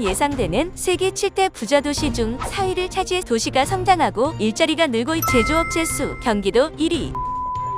예상되는 세계 7대 부자 도시 중 4위를 차지해 도시가 성장하고 일자리가 늘고 있 제조업체 수 경기도 1위.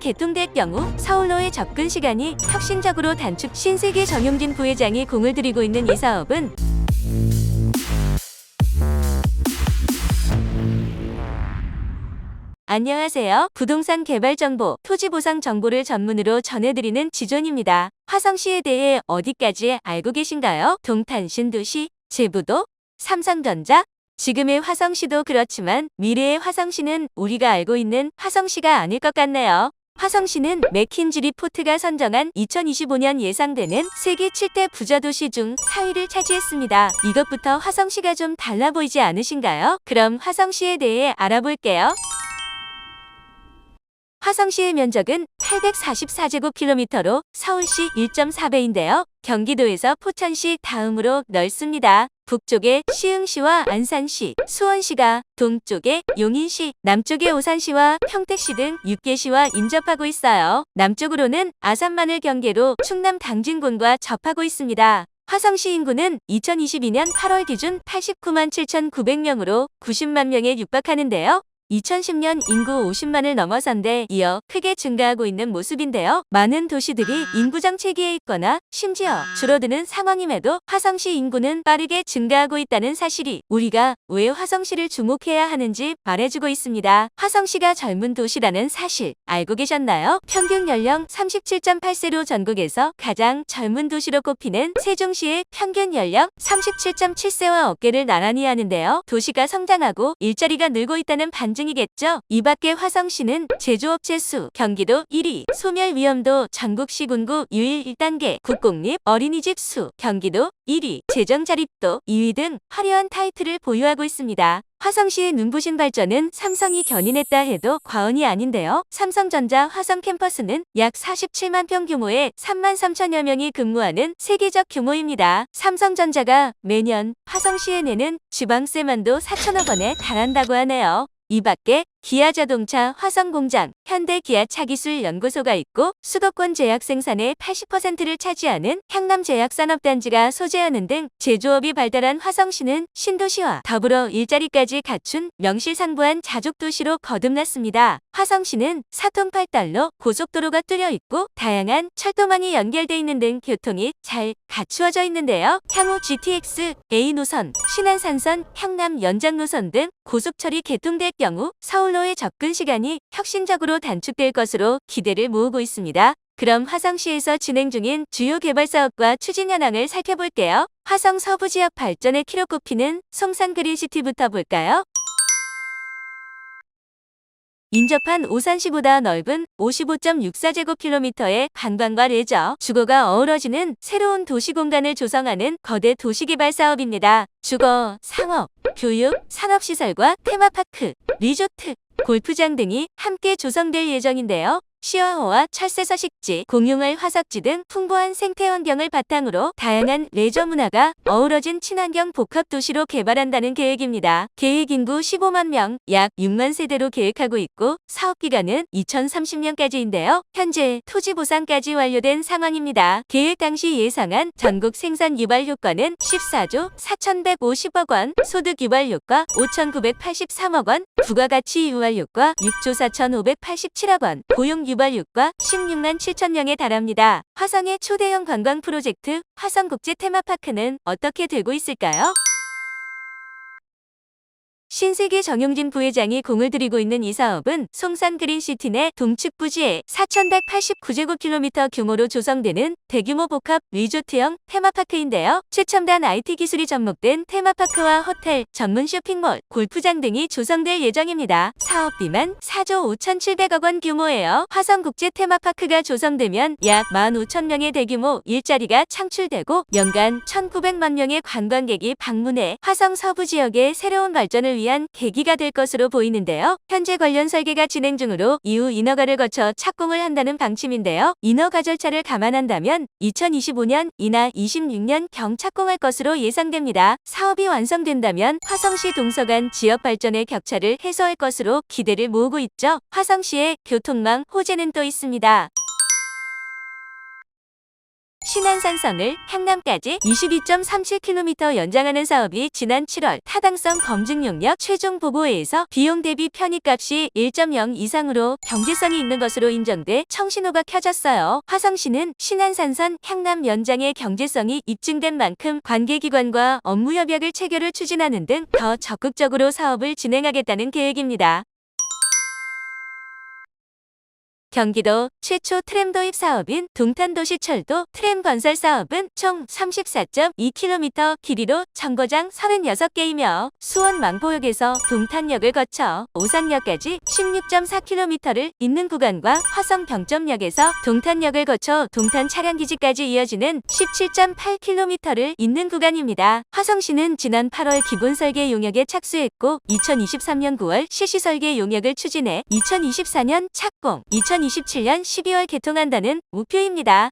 개통될 경우 서울로의 접근 시간이 혁신적으로 단축 신세계 정용진 부회장이 공을 들이고 있는 이 사업은 안녕하세요. 부동산 개발 정보, 토지 보상 정보를 전문으로 전해드리는 지존입니다. 화성시에 대해 어디까지 알고 계신가요? 동탄 신도시, 제부도, 삼성전자, 지금의 화성시도 그렇지만 미래의 화성시는 우리가 알고 있는 화성시가 아닐 것 같네요. 화성시는 맥킨지 리포트가 선정한 2025년 예상되는 세계 7대 부자 도시 중 4위를 차지했습니다. 이것부터 화성시가 좀 달라 보이지 않으신가요? 그럼 화성시에 대해 알아볼게요. 화성시의 면적은 844제곱킬로미터로 서울시 1.4배인데요. 경기도에서 포천시 다음으로 넓습니다. 북쪽에 시흥시와 안산시, 수원시가, 동쪽에 용인시, 남쪽에 오산시와 평택시 등 6개시와 인접하고 있어요. 남쪽으로는 아산만을 경계로 충남 당진군과 접하고 있습니다. 화성시 인구는 2022년 8월 기준 89만 7,900명으로 90만 명에 육박하는데요. 2010년 인구 50만을 넘어선 데 이어 크게 증가하고 있는 모습인데요. 많은 도시들이 인구 정체기에 있거나 심지어 줄어드는 상황임에도 화성시 인구는 빠르게 증가하고 있다는 사실이 우리가 왜 화성시를 주목해야 하는지 말해주고 있습니다. 화성시가 젊은 도시라는 사실 알고 계셨나요? 평균 연령 37.8세로 전국에서 가장 젊은 도시로 꼽히는 세종시의 평균 연령 37.7세와 어깨를 나란히 하는데요. 도시가 성장하고 일자리가 늘고 있다는 반 증이겠죠. 이 밖에 화성시는 제조업체 수 경기도 1위, 소멸 위험도 전국 시 군구 유일 1단계, 국공립 어린이집 수 경기도 1위, 재정 자립도 2위 등 화려한 타이틀을 보유하고 있습니다. 화성시의 눈부신 발전은 삼성이 견인했다 해도 과언이 아닌데요. 삼성전자 화성 캠퍼스는 약 47만 평 규모의 3만 3천여 명이 근무하는 세계적 규모입니다. 삼성전자가 매년 화성시에 내는 지방세만도 4천억 원에 달한다고 하네요. 이 밖에 기아자동차 화성공장, 현대기아차기술연구소가 있고 수도권 제약 생산의 80%를 차지하는 향남제약산업단지가 소재하는 등 제조업이 발달한 화성시는 신도시와 더불어 일자리까지 갖춘 명실상부한 자족도시로 거듭났습니다. 화성시는 사통팔달로 고속도로가 뚫려 있고 다양한 철도망이 연결돼 있는 등 교통이 잘 갖추어져 있는데요. 향후 GTX, A 노선, 신안산선, 향남 연장 노선 등 고속철이 개통될 경우 서울로 의 접근 시간이 혁신적으로 단축될 것으로 기대를 모으고 있습니다. 그럼 화성시에서 진행 중인 주요 개발 사업과 추진 현황을 살펴볼게요. 화성 서부 지역 발전의 키로 꼽히는 송산 그린시티부터 볼까요? 인접한 오산시보다 넓은 55.64제곱킬로미터의 관광과 레저, 주거가 어우러지는 새로운 도시 공간을 조성하는 거대 도시개발 사업입니다. 주거, 상업, 교육, 산업시설과 테마파크, 리조트, 골프장 등이 함께 조성될 예정인데요. 시어호와 철새 서식지, 공용할 화석지 등 풍부한 생태 환경을 바탕으로 다양한 레저 문화가 어우러진 친환경 복합 도시로 개발한다는 계획입니다. 계획 인구 15만 명, 약 6만 세대로 계획하고 있고 사업 기간은 2030년까지인데요. 현재 토지 보상까지 완료된 상황입니다. 계획 당시 예상한 전국 생산 유발 효과는 14조 4,150억 원, 소득 유발 효과 5,983억 원, 부가가치 유발 효과 6조 4,587억 원, 고용 유발 효과 16만 7천 명에 달합니다. 화성의 초대형 관광 프로젝트 화성국제 테마파크는 어떻게 되고 있을까요? 신세계 정용진 부회장이 공을 들이고 있는 이 사업은 송산 그린시티 내 동측 부지에 4,189제곱킬로미터 규모로 조성되는 대규모 복합 리조트형 테마파크인데요. 최첨단 IT 기술이 접목된 테마파크와 호텔, 전문 쇼핑몰, 골프장 등이 조성될 예정입니다. 사업비만 4조 5,700억 원 규모예요. 화성국제 테마파크가 조성되면 약 15,000명의 대규모 일자리가 창출되고 연간 1,900만 명의 관광객이 방문해 화성 서부 지역의 새로운 위한 계기가 될 것으로 보이는데요. 현재 관련 설계가 진행 중으로 이후 인허가를 거쳐 착공을 한다는 방침인데요. 인허가 절차를 감안한다면 2025년 이나 26년 경 착공할 것으로 예상됩니다. 사업이 완성된다면 화성시 동서간 지역 발전의 격차를 해소할 것으로 기대를 모으고 있죠. 화성시의 교통망 호재는 또 있습니다. 신안산선을 향남까지 22.37km 연장하는 사업이 지난 7월 타당성 검증 용역 최종 보고회에서 비용 대비 편의값이 1.0 이상으로 경제성이 있는 것으로 인정돼 청신호가 켜졌어요. 화성시는 신안산선 향남 연장의 경제성이 입증된 만큼 관계기관과 업무 협약을 체결을 추진하는 등 더 적극적으로 사업을 진행하겠다는 계획입니다. 경기도 최초 트램 도입 사업인 동탄도시철도 트램 건설 사업은 총 34.2km 길이로 정거장 36개이며 수원 망포역에서 동탄역을 거쳐 오산역까지 16.4km를 잇는 구간과 화성 병점역에서 동탄역을 거쳐 동탄 차량기지까지 이어지는 17.8km를 잇는 구간입니다. 화성시는 지난 8월 기본 설계 용역에 착수했고 2023년 9월 실시 설계 용역을 추진해 2024년 착공, 2027년 12월 개통한다는 목표입니다.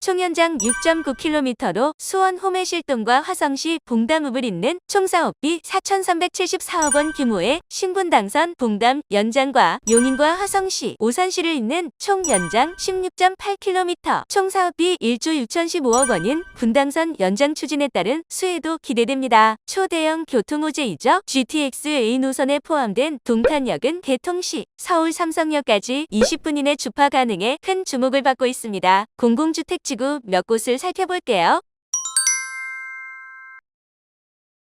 총연장 6.9km로 수원 호매실동과 화성시 봉담읍을 잇는 총사업비 4,374억 원 규모의 신분당선 봉담 연장과 용인과 화성시, 오산시를 잇는 총 연장 16.8km, 총사업비 1조 6,015억 원인 분당선 연장 추진에 따른 수혜도 기대됩니다. 초대형 교통호재이죠. GTX A 노선에 포함된 동탄역은 개통 시 서울 삼성역까지 20분 이내 주파 가능해 큰 주목을 받고 있습니다. 공공주택 지구 몇 곳을 살펴볼게요.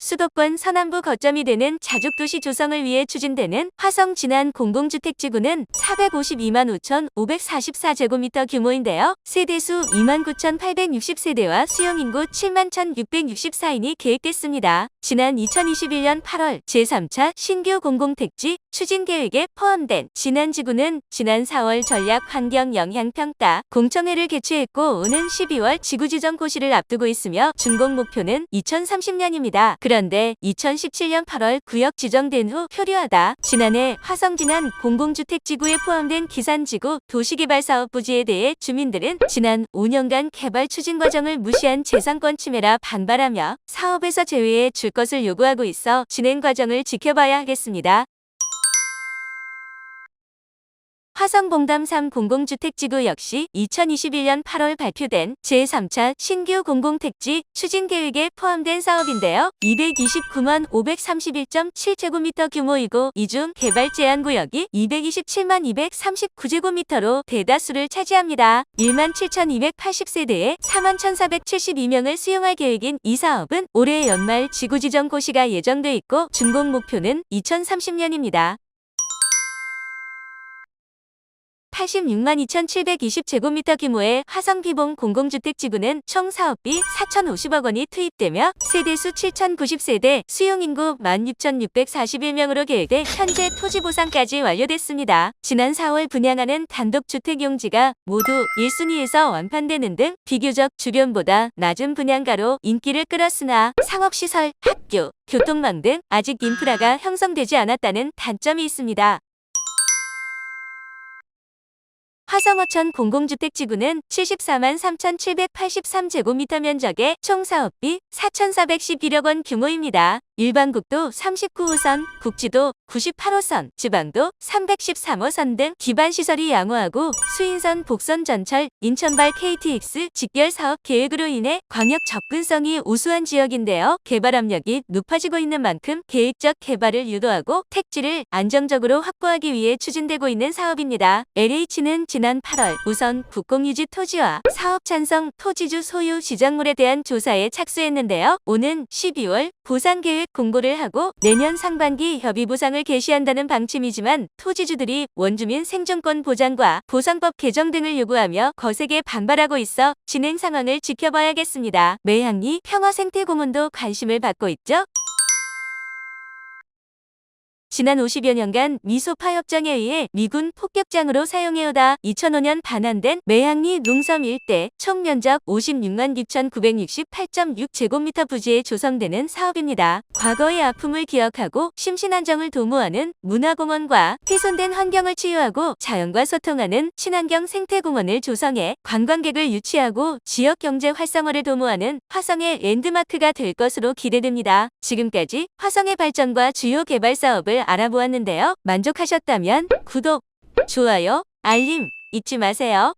수도권 서남부 거점이 되는 자족도시 조성을 위해 추진되는 화성 진안 공공주택지구는 452만 5,544제곱미터 규모인데요. 세대수 2만 9,860세대와 수용인구 7만 1,664인이 계획됐습니다. 지난 2021년 8월 제3차 신규 공공택지 추진 계획에 포함된 진안지구는 지난 4월 전략환경영향평가 공청회를 개최했고 오는 12월 지구지정 고시를 앞두고 있으며 준공 목표는 2030년입니다. 그런데 2017년 8월 구역 지정된 후 표류하다 지난해 화성진안 공공주택지구에 포함된 기산지구 도시개발사업 부지에 대해 주민들은 지난 5년간 개발 추진 과정을 무시한 재산권 침해라 반발하며 사업에서 제외해 줄 것을 요구하고 있어 진행 과정을 지켜봐야 하겠습니다. 화성봉담 3 공공주택지구 역시 2021년 8월 발표된 제3차 신규 공공택지 추진 계획에 포함된 사업인데요. 229만 531.7제곱미터 규모이고 이 중 개발 제한 구역이 227만 239제곱미터로 대다수를 차지합니다. 1만 7,280세대에 4만 1,472명을 수용할 계획인 이 사업은 올해 연말 지구지정 고시가 예정돼 있고 준공 목표는 2030년입니다. 86만 2,720제곱미터 규모의 화성비봉 공공주택지구는 총 사업비 4,050억 원이 투입되며 세대수 7,090세대, 수용인구 16,641명으로 계획돼 현재 토지 보상까지 완료됐습니다. 지난 4월 분양하는 단독주택 용지가 모두 1순위에서 완판되는 등 비교적 주변보다 낮은 분양가로 인기를 끌었으나 상업시설, 학교, 교통망 등 아직 인프라가 형성되지 않았다는 단점이 있습니다. 화성어천 공공주택지구는 74만 3,783제곱미터 면적의 총 사업비 4,411억 원 규모입니다. 일반국도 39호선, 국지도 98호선, 지방도 313호선 등 기반시설이 양호하고 수인선 복선 전철, 인천발 KTX 직결 사업 계획으로 인해 광역 접근성이 우수한 지역인데요. 개발 압력이 높아지고 있는 만큼 계획적 개발을 유도하고 택지를 안정적으로 확보하기 위해 추진되고 있는 사업입니다. LH는 지난 8월 우선 국공유지 토지와 사업 찬성 토지주 소유 지정물에 대한 조사에 착수했는데요. 오는 12월 보상 계획 공고를 하고 내년 상반기 협의 보상을 개시한다는 방침이지만 토지주들이 원주민 생존권 보장과 보상법 개정 등을 요구하며 거세게 반발하고 있어 진행 상황을 지켜봐야겠습니다. 매향리 평화생태공원도 관심을 받고 있죠. 지난 50여 년간 미소파 협정에 의해 미군 폭격장으로 사용해오다 2005년 반환된 매향리 농섬 일대 총 면적 56만 6,968.6 제곱미터 부지에 조성되는 사업입니다. 과거의 아픔을 기억하고 심신안정을 도모하는 문화공원과 훼손된 환경을 치유하고 자연과 소통하는 친환경 생태공원을 조성해 관광객을 유치하고 지역 경제 활성화를 도모하는 화성의 랜드마크가 될 것으로 기대됩니다. 지금까지 화성의 발전과 주요 개발 사업을 알아보았는데요. 만족하셨다면 구독, 좋아요, 알림 잊지 마세요.